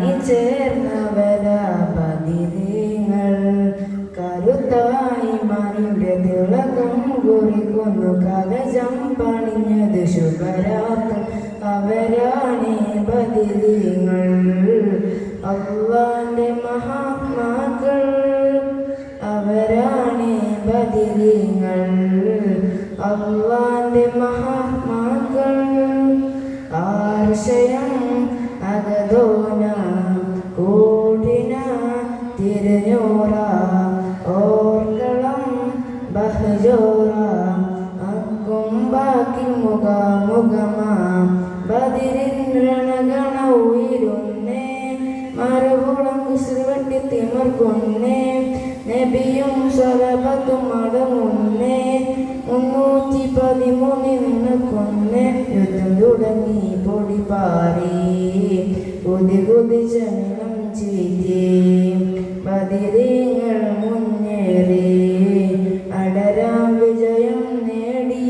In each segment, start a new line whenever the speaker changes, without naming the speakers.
ചേർന്നവരാ പതിരീങ്ങൾ കരുത്തായി മനുടെ തിളക്കം കുറിക്കുന്നു. കവചം പണിഞ്ഞത് ശുഭരാക്കൾ അവരാണ് ബദിരീങ്ങൾ അവന്റെ മഹാത്മാക്കൾ. അവരാണ് ബദിരീങ്ങൾ അവന്റെ മഹാത്മാക്കൾ. ആർഷയം അകതോന കൂടിന തിരഞ്ഞോറ. ഓർക്കളം ബഹജോറ. അക്കും ബാക്കി മുഖമുഖമാ. ബദിരിന്ദ്രണഗണ ഉയരുന്നേ. മറുകുളം കുസൃവട്ടി തിമർക്കുന്നേ. നബിയും സ്വലപത്തും അടങ്ങുന്നേ. മുന്നൂറ്റി പതിമൂന്നിന്ന് കൊന്ന് യുദ്ധം തുടങ്ങി പൊടി പാറി കുതി കുതിച്ച നിലം ചീറ്റി പതിരീങ്ങൾ മുന്നേറി അടരാം വിജയം നേടി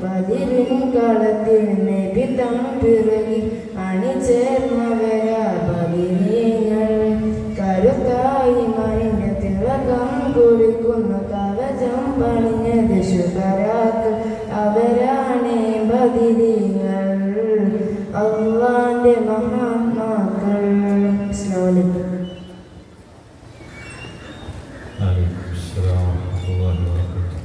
പതിരും കളത്തിൽ നബി തം പിറകി അണിചേർന്നവരാ പതിരീങ്ങൾ കരുത്തായി മണിഞ്ഞ തിളകം കുറിക്കുന്നു കവചം പണിഞ്ഞത് ശുഭരാക്ക് അവരാണേ Abi Muhammed Selamünaleyküm. Aleykümselam ve rahmetullah.